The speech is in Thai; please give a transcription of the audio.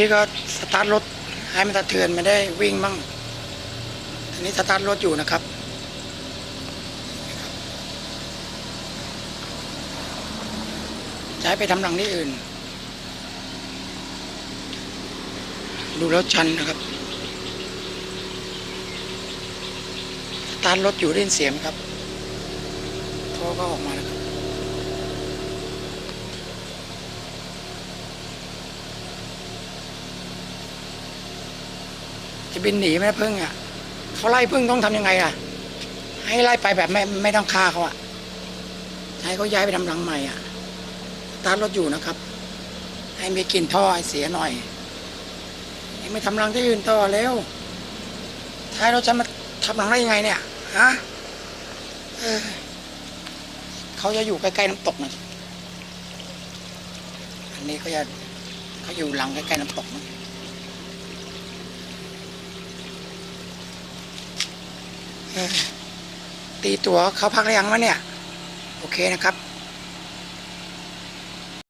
นี่ก็สตาร์ทรถให้มันสะเทือนไม่ได้วิ่งบ้างอันนี้สตาร์ทรถอยู่นะครับให้ไปทำหลังที่อื่น ดูแล้วชันนะครับ สตาร์ทรถอยู่ได้ยินเสียงครับท่อก็ออกมาแล้วครับ จะบินหนีไหมพึ่งอะเขาไล่พึ่งต้องทำยังไงอะ ให้ไล่ไปแบบไม่ไม่ต้องฆ่าเขาอะให้เขาย้ายไปทำรังใหม่อะตารรถอยู่นะครับ ให้มีกลิ่นท่อให้เสียหน่อยไม่ทำรังที่อื่นต่อเร็วท้ายรถจะมาทำรังได้ยังไงเนี่ยฮะเเขาจะอยู่ใกล้ๆน้ำตกนะอันนี้เขาจะเขาอยู่หลังใกล้ๆน้ำตกนะ เออ ตีตัวเขาพักหรือยังวะเนี่ย โอเคนะครับ